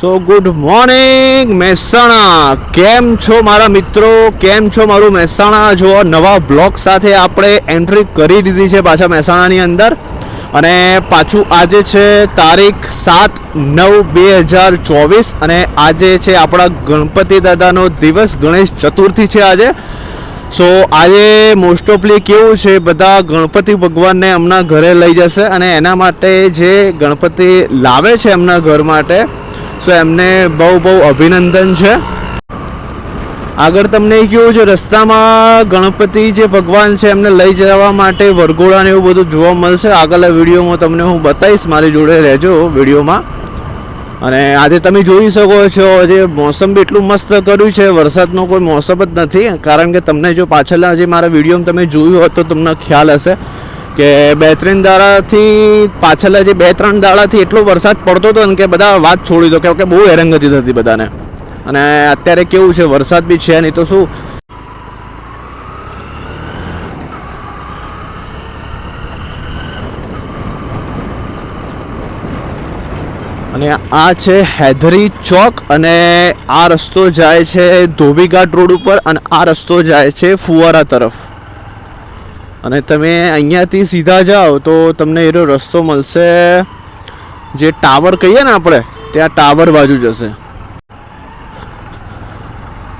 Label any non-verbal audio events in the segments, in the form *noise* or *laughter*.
સો good morning Mehsana. કેમ છો મારા મિત્રો? કેમ છો મારું મહેસાણા? જો નવા બ્લોગ સાથે આપણે એન્ટ્રી કરી દીધી છે પાછા મહેસાણાની અંદર. અને પાછું આજે છે તારીખ સાત નવ બે હજાર ચોવીસ અને આજે છે આપણા ગણપતિ દાદાનો દિવસ. ગણેશ ચતુર્થી છે આજે. સો આજે મોસ્ટ ઓફલી કેવું છે બધા ગણપતિ ભગવાનને એમના ઘરે લઈ જશે અને એના માટે જે ગણપતિ લાવે છે એમના ઘર માટે સો એમને બહુ બહુ અભિનંદન છે. આગળ તમને કેવું છે, રસ્તામાં ગણપતિ જે ભગવાન છે, એમને લઈ જવા માટે વરઘોડા ને એવું બધું જોવા મળશે. આગળના વિડીયોમાં તમને હું બતાવીશ, મારી જોડે રહેજો વિડીયોમાં. અને આજે તમે જોઈ શકો છો જે મોસમ બી એટલું મસ્ત કર્યું છે, વરસાદનો કોઈ મોસમ જ નથી. કારણ કે તમને જો પાછળના જે મારા વિડીયોમાં તમે જોયું હોત તો તમને ખ્યાલ હશે. કે બે ત્રણ દાડાથી પાછલા જે બે ત્રણ દાડાથી એટલો વરસાદ પડતો હતો ને કે બધા વાત છોડી દો કે બહુ હેરાનગતિ થતી બધાને. અને અત્યારે કેવું છે, વરસાદ બી છે નહીં તો શું? અને આ છે હૈદરી ચોક અને આ રસ્તો જાય છે ધોબીઘાટ રોડ ઉપર અને આ રસ્તો જાય છે ફુવારા તરફ. અને તમે અહીંયાથી સીધા જાઓ તો તમને એનો રસ્તો મળશે. જે ટાવર કહીએ ને આપણે, ત્યાં ટાવર બાજુ જશે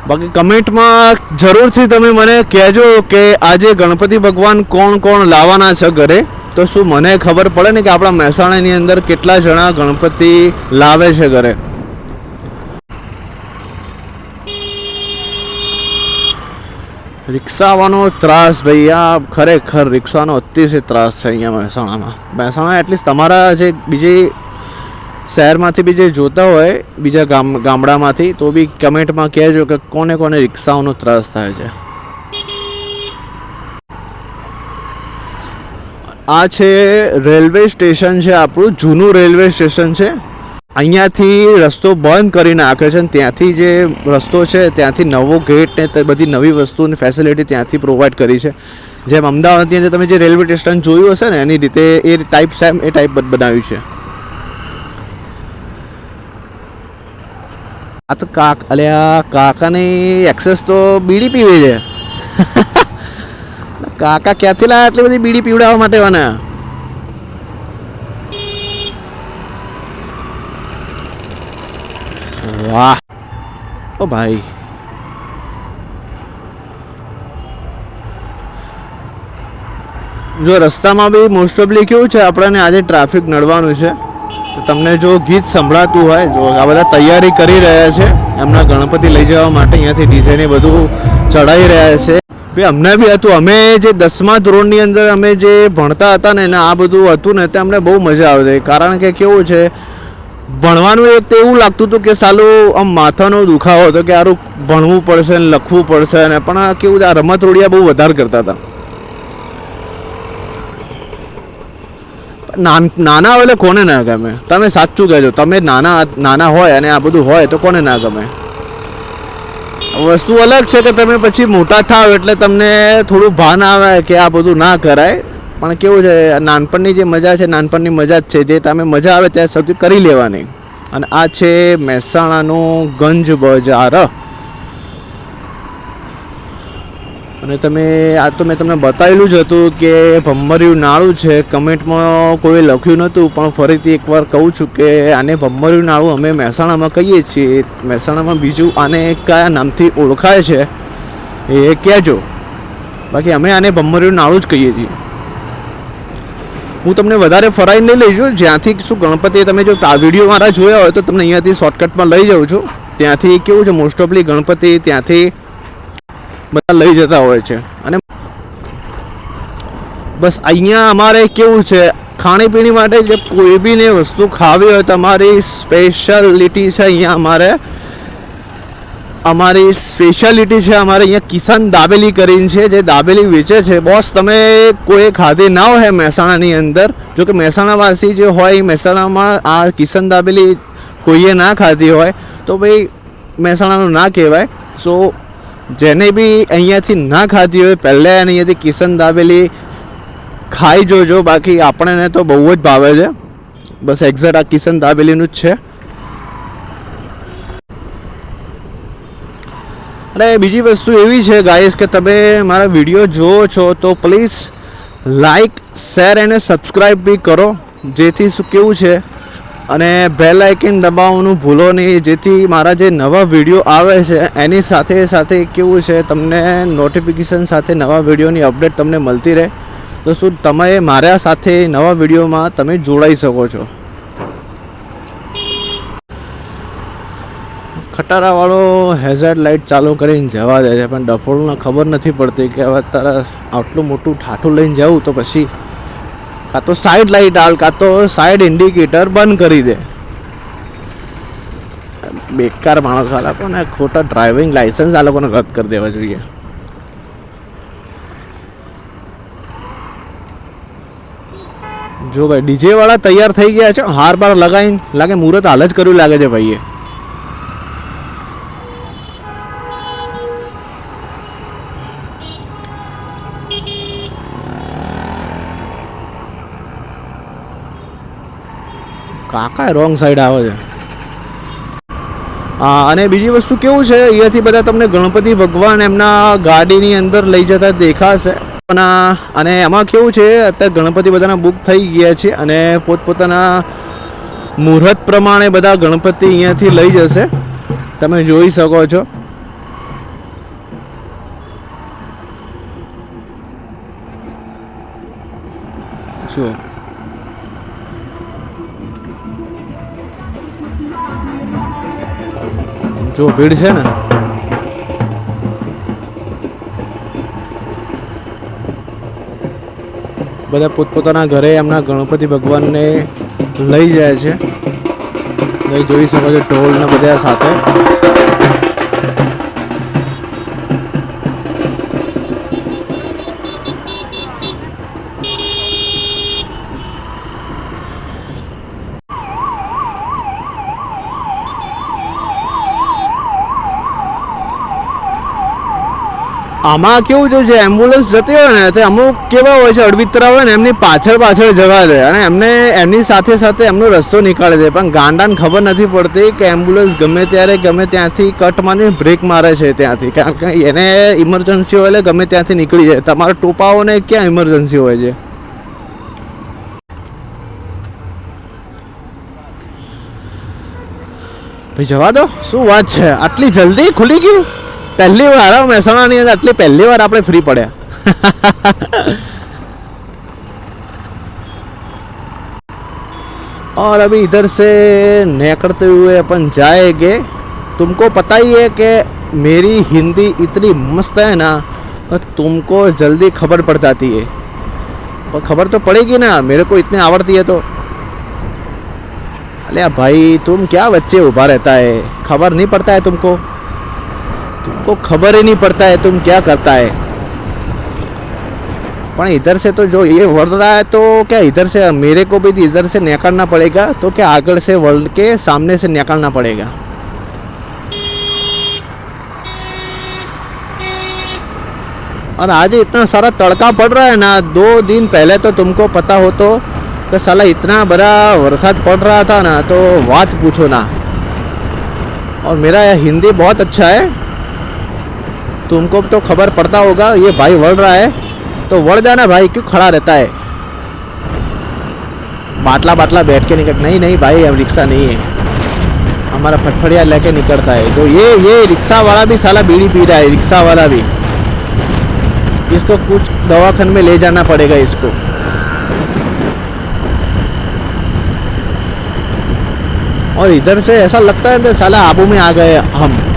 બાકી કમેન્ટમાં જરૂરથી તમે મને કહેજો કે આજે ગણપતિ ભગવાન કોણ કોણ લાવવાના છે ઘરે. તો શું મને ખબર પડે ને કે આપણા મહેસાણાની અંદર કેટલા જણા ગણપતિ લાવે છે ઘરે? રિક્ષાવાનો ત્રાસ ભાઈ, આ ખરેખર રિક્ષાનો અતિશય ત્રાસ છે અહીંયા મહેસાણામાં. મહેસાણા એટલીસ્ટ તમારા જે બીજી શહેરમાંથી બી જે જોતા હોય, બીજા ગામ, ગામડામાંથી, તો બી કમેન્ટમાં કહેજો કે કોને કોને રિક્ષાઓનો ત્રાસ થાય છે. આ છે રેલવે સ્ટેશન છે આપણું, જૂનું રેલવે સ્ટેશન છે. અહીંયાથી રસ્તો બંધ કરી નાખ્યો છે ને ત્યાંથી જે રસ્તો છે, ત્યાંથી નવો ગેટ ને બધી નવી વસ્તુની ફેસિલિટી ત્યાંથી પ્રોવાઈડ કરી છે. જેમ અમદાવાદની અંદર તમે જે રેલવે સ્ટેશન જોયું હશે ને, એની રીતે એ ટાઈપ સેમ એ ટાઈપ બનાવ્યું છે. આ તો કાક અલ્યા કાકાની એક્સેસ તો બીડી પીવે છે. *laughs* કાકા ક્યાંથી લાયા આટલી બધી બીડી પીવડાવવા માટે મને? વાહ. ઓ ભાઈ. જો રસ્તામાં બી મોસ્ટ ઓફલી કેવું છે, આપણને આજે ટ્રાફિક નડવાનું છે. તમને જો ગીત સંભળાતું હોય, જો આ બધા તૈયારી કરી રહ્યા છે, એમના ગણપતિ લઈ જવા માટે અહીંયાથી ડીઝેને બધું ચડાવી રહ્યા છે. ભાઈ, અમને બી હતું, અમે જે દસમા ધોરણની અંદર અમે જે ભણતા હતા ને એને આ બધું હતું ને, તે અમને બહુ મજા આવતી. કારણ કે કેવું છે ભણવાનું એક તો એવું લાગતું હતું કે સાલું આમ માથાનો દુખાવો હતો કે આરું ભણવું પડશે ને લખવું પડશે ને, પણ આ કેવું આ રમત રોડિયા બહુ વધારે કરતા હતા. નાન- હોય એટલે કોને ના ગમે? તમે સાચું કહેજો, તમે નાના નાના હોય અને આ બધું હોય તો કોને ના ગમે? વસ્તુ અલગ છે કે તમે પછી મોટા થાવ એટલે તમને થોડું ભાન આવે કે આ બધું ના કરાય. પણ કેવું છે, નાનપણની જે મજા છે, નાનપણની મજા જ છે. જે તમે મજા આવે ત્યાં સૌથી કરી લેવાની. અને આ છે મહેસાણાનું ગંજ બજાર અને તમે, આ તો મેં તમને બતાવેલું જ હતું કે ભમ્મરિયું નાળું છે. કમેન્ટમાં કોઈ લખ્યું નહોતું, પણ ફરીથી એકવાર કહું છું કે આને ભમ્મર્યું નાળું અમે મહેસાણામાં કહીએ છીએ. મહેસાણામાં બીજું આને કયા નામથી ઓળખાય છે એ કહેજો બાકી અમે આને ભમરિયું નાળું જ કહીએ છીએ. હું તમને વધારે ફરાઈ નહીં લઈ જાઉં. જ્યાંથી શું ગણપતિ તમે જો આ વીડિયો મારા જોયા હોય તો તમને અહીંયાથી શોર્ટકટમાં લઈ જાઉં છું. ત્યાંથી કેવું છે મોસ્ટ ઓફલી ગણપતિ ત્યાંથી બધા લઈ જતા હોય છે. અને બસ અહીંયા અમારે કેવું છે, ખાણીપીણી માટે જે કોઈ બી ને વસ્તુ ખાવી હોય તમારી સ્પેશિયાલિટી છે અહીંયા અમારે અમારી સ્પેશિયાલિટી છે, અમારે અહીંયા કિસાન દાબેલી કરીને છે, જે દાબેલી વેચે છે. બોસ તમે કોઈ ખાધી ના હોય મહેસાણાની અંદર? જો કે મહેસાણાવાસી જે હોય, એ મહેસાણામાં આ કિસાન દાબેલી કોઈએ ના ખાધી હોય, તો ભાઈ મહેસાણાનું ના કહેવાય. સો જેને બી અહીંયાથી ના ખાધી હોય, પહેલાં અહીંયાથી કિશન દાબેલી ખાઈ જોજો. બાકી આપણને તો બહુ જ ભાવે છે. બસ એક્ઝેક્ટ આ કિશન દાબેલીનું જ છે. અને બીજી વસ્તુ એવી છે ગાઈસ કે તમે મારા વીડિયો જુઓ છો, તો પ્લીઝ લાઈક શેર અને સબસ્ક્રાઈબ બી કરો. જેથી શું કેવું છે, અને બેલ આઇકન દબાવવાનું ભૂલો નહીં. જેથી મારા જે નવા વીડિયો આવે છે, એની સાથે સાથે કેવું છે, તમને નોટિફિકેશન સાથે નવા વિડીયોની અપડેટ તમને મળતી રહે. તો શું તમે મારા સાથે નવા વિડીયોમાં તમે જોડાઈ શકો છો? ખટારાવાળો હેઝાર્ડ લાઇટ ચાલુ કરીને જવા દે છે, પણ ડફોળને ખબર નથી પડતી કે હવે તારા આટલું મોટું ઠાઠું લઈને જવું તો પછી કાં તો સાઈડ લાઇટ હાલ કાં તો સાઈડ ઇન્ડિકેટર બંધ કરી દે. બેકાર માણસ આ લોકોને, ખોટા ડ્રાઇવિંગ લાઇસન્સ આ લોકોને રદ કરી દેવા જોઈએ. જો ભાઈ ડીજે વાળા તૈયાર થઈ ગયા છે, હાર બાર લગાવીને લાગે મુહૂર્ત હાલ જ કર્યું લાગે છે ભાઈએ. કાકા રોંગ સાઈડ આવે છે. અને બીજી વસ્તુ કેવું છે, અહીંયાથી બધા તમને ગણપતિ ભગવાન એમના ગાડીની અંદર લઈ જતા દેખાશે. અને અને એમાં કેવું છે, અત્યારે ગણપતિ બધાના બુક થઈ ગયા છે અને પોતપોતાના મુહૂર્ત પ્રમાણે બધા ગણપતિ અહીંયાથી લઈ જશે. તમે જોઈ શકો છો. જુઓ જો ભીડ છે ને. બધા પોતપોતાના ઘરે એમના ગણપતિ ભગવાનને લઈ જાય છે. જોઈ શકો છો ઢોલ ને બધા સાથે. આમાં કેવું છે જે એમ્બ્યુલન્સ જતી હોય ને, તે અમુક કેવા હોય છે અડવિતરા હોય ને, એમની પાછળ પાછળ જવા દે અને એમને એમની સાથે સાથે એમનો રસ્તો નીકાળે છે પણ ગાંડાને ખબર નથી પડતી કે એમ્બ્યુલન્સ ગમે ત્યારે ગમે ત્યાંથી કટ મારીને બ્રેક મારે છે ત્યાંથી. કારણ કે એને ઇમરજન્સી હોય એટલે ગમે ત્યાંથી નીકળી જાય. તમારા ટોપાઓને ક્યાં ઇમરજન્સી હોય છે? ભાઈ જવા દો. શું વાત છે? આટલી જલ્દી ખુલી ગયું? પહેલી વાર હા, મહેસાણાની અંદર આટલી પહેલી વાર આપણે ફ્રી પડ્યા और अभी इधर से निकलते हुए अपन जाएंगे तुमको पता ही है कि मेरी हिंदी इतनी मस्त है ना तो तुमको जल्दी खबर पड़ जाती है पर खबर तो पड़ेगी ना मेरे को इतने आवड़ती है तो अरे भाई तुम क्या बच्चे उभा रहता है खबर नहीं पड़ता है तुमको तुमको खबर ही नहीं पड़ता है तुम क्या करता है। पर इधर से तो जो ये वर्ड रहा है तो क्या इधर से मेरे को भी इधर से निकालना पड़ेगा? तो क्या आगे से वर्ल्ड के सामने से निकालना पड़ेगा? और आज इतना सारा तड़का पड़ रहा है ना, दो दिन पहले तो तुमको पता हो तो कि साला इतना बड़ा बरसात पड़ रहा था ना तो बात पूछो ना। और मेरा हिंदी बहुत अच्छा है। तुमको तो खबर पड़ता होगा, ये भाई वड़ रहा है। तो वड़ जाना भाई, क्यों खड़ा रहता है? बाटला बाटला बैठ के निकल, नहीं नहीं भाई, अब रिक्शा नहीं है। हमारा फटफड़िया लेके निकलता है। तो ये ये रिक्शा वाला भी साला बीड़ी पी रहा है, रिक्शा वाला भी। इसको कुछ दवाखान में ले जाना पड़ेगा इसको। और इधर से ऐसा लगता है कि साला आबू में आ गए हम।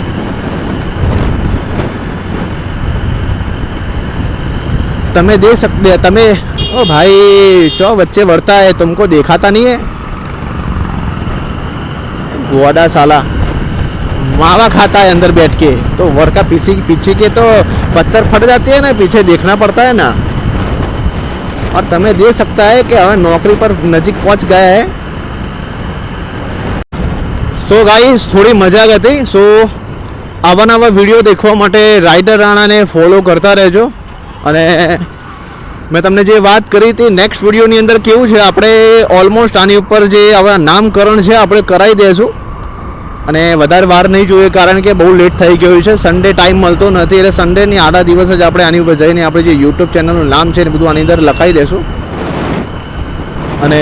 તમે दे सकते તમે ओ भाई चो बच्चे बढ़ता है तुमको दिखाता नहीं है गोवाडा साला मावा खाता है अंदर बैठ के तो वर का पीछे पीछे के तो पत्थर फट जाते हैं ना पीछे देखना पड़ता है ना और तुम्हें दे सकता है कि हमें नौकरी पर नजीक पहुंच गया है સો ગાઈસ થોડી મજા હતી સો આવા નવા વિડીયો દેખવા માટે રાઇડર રાણાને ફોલો કરતા રહેજો અને મેં તમને જે વાત કરી હતી નેક્સ્ટ વિડીયોની અંદર કેવું છે, આપણે ઓલમોસ્ટ આની ઉપર જે હવે નામકરણ છે, આપણે કરાવી દઈશું અને વધારે વાર નહીં જોઈએ, કારણ કે બહુ લેટ થઈ ગયું છે સન્ડે ટાઈમ મળતો નથી, એટલે સન્ડેની આડા દિવસ જ આપણે આની ઉપર જઈને આપણે જે યુટ્યુબ ચેનલનું નામ છે એ બધું આની અંદર લખાઈ દઈશું અને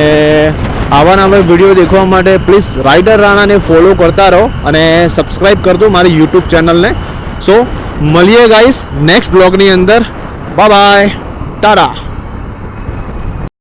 આવા નવા વીડિયો દેખવા માટે પ્લીઝ રાઇડર રાણાને ફોલો કરતા રહો અને સબસ્ક્રાઈબ કરજો મારી યુટ્યુબ ચેનલને સો મળીએ ગાઈસ નેક્સ્ટ બ્લોગની અંદર. 拜拜，大大。